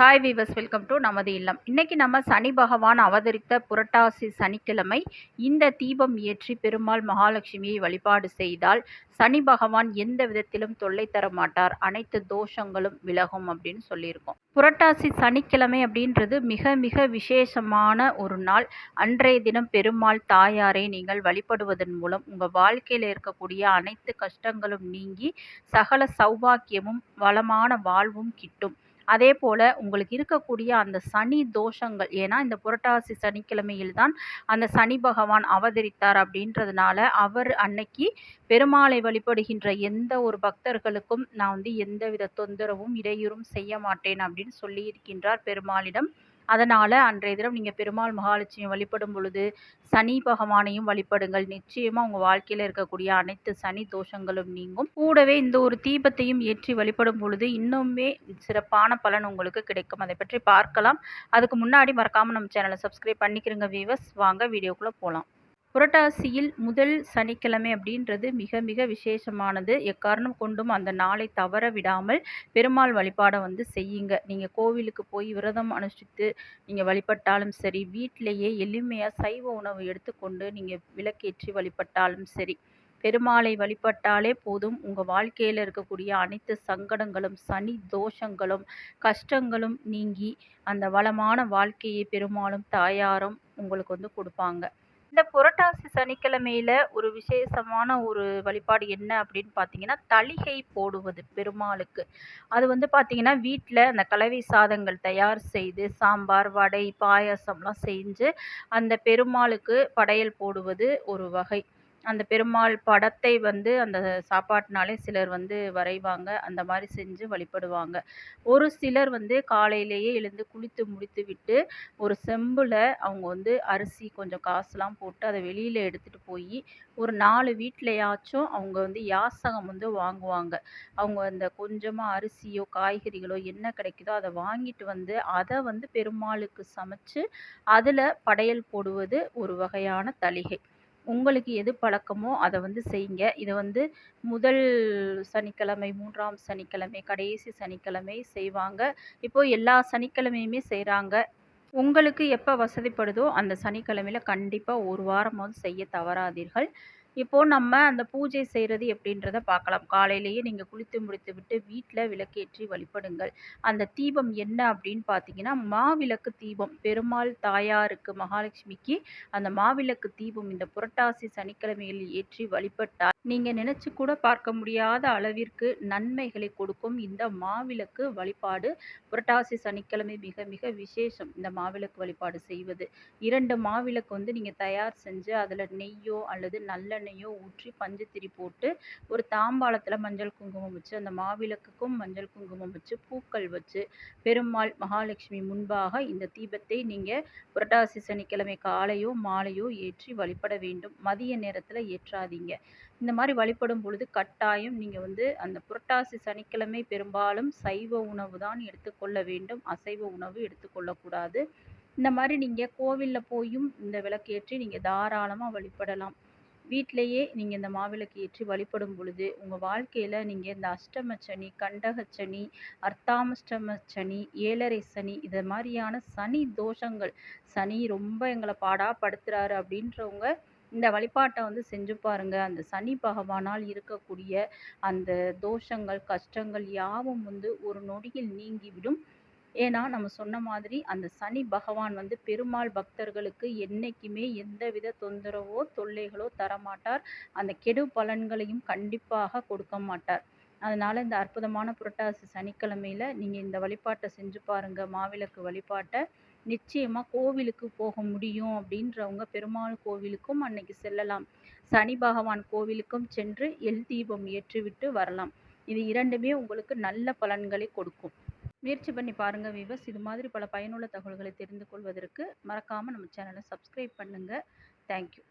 Hi viewers welcome to நமது இல்லம். இன்றைக்கி நம்ம சனி பகவான் அவதரித்த புரட்டாசி சனிக்கிழமை இந்த தீபம் ஏற்றி பெருமாள் மகாலட்சுமியை வழிபாடு செய்தால் சனி பகவான் எந்த விதத்திலும் தொல்லை தர மாட்டார். அனைத்து தோஷங்களும் விலகும் அப்படின்னு சொல்லியிருக்கோம். புரட்டாசி சனிக்கிழமை அப்படின்றது மிக மிக விசேஷமான ஒரு நாள். அன்றைய தினம் பெருமாள் தாயாரை நீங்கள் வழிபடுவதன் மூலம் உங்கள் வாழ்க்கையில் இருக்கக்கூடிய அனைத்து கஷ்டங்களும் நீங்கி சகல சௌபாக்கியமும் வளமான வாழ்வும் கிட்டும். அதே போல் உங்களுக்கு இருக்கக்கூடிய அந்த சனி தோஷங்கள் ஏன்னா இந்த புரட்டாசி சனிக்கிழமையில் தான் அந்த சனி பகவான் அவதரித்தார் அப்படின்றதுனால அவர் அன்னைக்கு பெருமாளை வழிபடுகின்ற எந்த ஒரு பக்தர்களுக்கும் நான் வந்து எந்தவித தொந்தரவும் இடையூறும் செய்ய மாட்டேன் அப்படின்னு சொல்லியிருக்கின்றார் பெருமாளிடம். அதனால் அன்றைய தினம் நீங்கள் பெருமாள் மகாலட்சுமி வழிபடும் பொழுது சனி பகவானையும் வழிபடுங்கள். நிச்சயமாக உங்கள் வாழ்க்கையில் இருக்கக்கூடிய அனைத்து சனி தோஷங்களும் நீங்கும். கூடவே இந்த ஒரு தீபத்தையும் ஏற்றி வழிபடும் பொழுது இன்னுமே சிறப்பான பலன் உங்களுக்கு கிடைக்கும். அதை பற்றி பார்க்கலாம். அதுக்கு முன்னாடி மறக்காமல் நம்ம சேனலை சப்ஸ்கிரைப் பண்ணிக்கிறங்க வீவர்ஸ் வாங்க வீடியோக்குள்ளே போகலாம் புரட்டாசியில் முதல் சனிக்கிழமை அப்படின்றது மிக மிக விசேஷமானது. எக்காரணம் கொண்டும் அந்த நாளை தவற விடாமல் பெருமாள் வழிபாடை வந்து செய்யுங்க. நீங்கள் கோவிலுக்கு போய் விரதம் அனுஷ்டித்து நீங்கள் வழிபட்டாலும் சரி வீட்டிலேயே எளிமையாக சைவ உணவு எடுத்துக்கொண்டு நீங்கள் விளக்கேற்றி வழிபட்டாலும் சரி பெருமாளை வழிபட்டாலே போதும். உங்கள் வாழ்க்கையில் இருக்கக்கூடிய அனைத்து சங்கடங்களும் சனி தோஷங்களும் கஷ்டங்களும் நீங்கி அந்த வளமான வாழ்க்கையை பெருமாளும் தாயாரும் உங்களுக்கு வந்து கொடுப்பாங்க. இந்த புரட்டாசி சனிக்கிழமையில ஒரு விசேஷமான ஒரு வழிபாடு என்ன அப்படின்னு பார்த்தீங்கன்னா தளிகை போடுவது பெருமாளுக்கு. அது வந்து பார்த்தீங்கன்னா வீட்டில் அந்த கலவை சாதங்கள் தயார் செய்து சாம்பார் வடை பாயாசம்லாம் செஞ்சு அந்த பெருமாளுக்கு படையல் போடுவது ஒரு வகை. அந்த பெருமாள் படத்தை வந்து அந்த சாப்பாட்டுனாலே சிலர் வந்து வரைவாங்க. அந்த மாதிரி செஞ்சு வழிபடுவாங்க. ஒரு சிலர் வந்து காலையிலேயே எழுந்து குளித்து முடித்து விட்டு ஒரு செம்பில் அவங்க வந்து அரிசி கொஞ்சம் காசுலாம் போட்டு அதை வெளியில் எடுத்துகிட்டு போய் ஒரு நாலு வீட்லையாச்சும் அவங்க வந்து யாசகம் வந்து வாங்குவாங்க. அவங்க அந்த கொஞ்சமாக அரிசியோ காய்கறிகளோ என்ன கிடைக்குதோ அதை வாங்கிட்டு வந்து அதை வந்து பெருமாளுக்கு சமைச்சு அதில் படையல் போடுவது ஒரு வகையான தளிகை உங்களுக்கு எது பழக்கமோ அதை வந்து செய்யுங்க. இதை வந்து முதல் சனிக்கிழமை மூன்றாம் சனிக்கிழமை கடைசி சனிக்கிழமை செய்வாங்க. இப்போது எல்லா சனிக்கிழமையுமே செய்கிறாங்க உங்களுக்கு எப்போ வசதிப்படுதோ அந்த சனிக்கிழமையில் கண்டிப்பாக ஒரு வாரமாவது செய்ய தவறாதீர்கள். இப்போது நம்ம அந்த பூஜை செய்கிறது எப்படின்றத பார்க்கலாம். காலையிலேயே நீங்கள் குளித்து முடித்து விட்டு வீட்டில் விளக்கேற்றி வழிபடுங்கள். அந்த தீபம் என்ன அப்படின்னு பார்த்தீங்கன்னா மாவிளக்கு தீபம். பெருமாள் தாயாருக்கு மகாலட்சுமிக்கு அந்த மாவிளக்கு தீபம் இந்த புரட்டாசி சனிக்கிழமையில் ஏற்றி வழிபட்டால் நீங்கள் நினச்சி கூட பார்க்க முடியாத அளவிற்கு நன்மைகளை கொடுக்கும் இந்த மாவிளக்கு வழிபாடு. புரட்டாசி சனிக்கிழமை மிக மிக விசேஷம் இந்த மாவிளக்கு வழிபாடு செய்வது. இரண்டு மாவிளக்கு வந்து நீங்கள் தயார் செஞ்சு அதில் நெய்யோ அல்லது நல்லெண்ணெய்யோ ஊற்றி பஞ்சத்திரி போட்டு ஒரு தாம்பாளத்தில் மஞ்சள் குங்குமம் வச்சு அந்த மாவிளக்குக்கும் மஞ்சள் குங்குமம் வச்சு பூக்கள் வச்சு பெருமாள் மகாலட்சுமி முன்பாக இந்த தீபத்தை நீங்கள் புரட்டாசி சனிக்கிழமை காலையோ மாலையோ ஏற்றி வழிபட வேண்டும். மதிய நேரத்தில் ஏற்றாதீங்க. இந்த மாதிரி வழிபடும் பொழுது கட்டாயம் நீங்கள் வந்து அந்த புரட்டாசி சனிக்கிழமை பெரும்பாலும் சைவ உணவு தான் எடுத்துக்கொள்ள வேண்டும். அசைவ உணவு எடுத்துக்கொள்ளக்கூடாது இந்த மாதிரி நீங்கள் கோவிலில் போயும் இந்த விளக்கேற்றி நீங்கள் தாராளமாக வழிபடலாம். வீட்டிலையே நீங்கள் இந்த மாவிளக்கு ஏற்றி வழிபடும் பொழுது உங்கள் வாழ்க்கையில் நீங்கள் இந்த அஷ்டம சனி கண்டக சனி அர்த்தாமஷ்டம சனி ஏழரை சனி இது மாதிரியான சனி தோஷங்கள் சனி ரொம்ப எங்களை பாடாப்படுத்துகிறாரு அப்படின்றவங்க இந்த வழிபாட்டை வந்து செஞ்சு பாருங்கள் அந்த சனி பகவானால் இருக்கக்கூடிய அந்த தோஷங்கள் கஷ்டங்கள் யாவும் வந்து ஒரு நொடியில் நீங்கிவிடும். ஏன்னா நம்ம சொன்ன மாதிரி அந்த சனி பகவான் வந்து பெருமாள் பக்தர்களுக்கு என்னைக்குமே எந்தவித தொந்தரவோ தொல்லைகளோ தரமாட்டார். அந்த கெடு பலன்களையும் கண்டிப்பாக கொடுக்க மாட்டார். அதனால் இந்த அற்புதமான புரட்டாசி சனிக்கிழமையில் நீங்கள் இந்த வழிபாட்டை செஞ்சு பாருங்கள் மாவிளக்கு வழிபாட்டை. நிச்சயமாக கோவிலுக்கு போக முடியும் அப்படின்றவங்க பெருமாள் கோவிலுக்கும் அன்னைக்கு செல்லலாம். சனி பகவான் கோவிலுக்கும் சென்று எல் தீபம் ஏற்றிவிட்டு வரலாம். இது இரண்டுமே உங்களுக்கு நல்ல பலன்களை கொடுக்கும். முயற்சி பண்ணி பாருங்கள் வீவர்ஸ் இது மாதிரி பல பயனுள்ள தகவல்களை தெரிந்து கொள்வதற்கு மறக்காமல் நம்ம சேனலை சப்ஸ்கிரைப் பண்ணுங்கள் தேங்க்யூ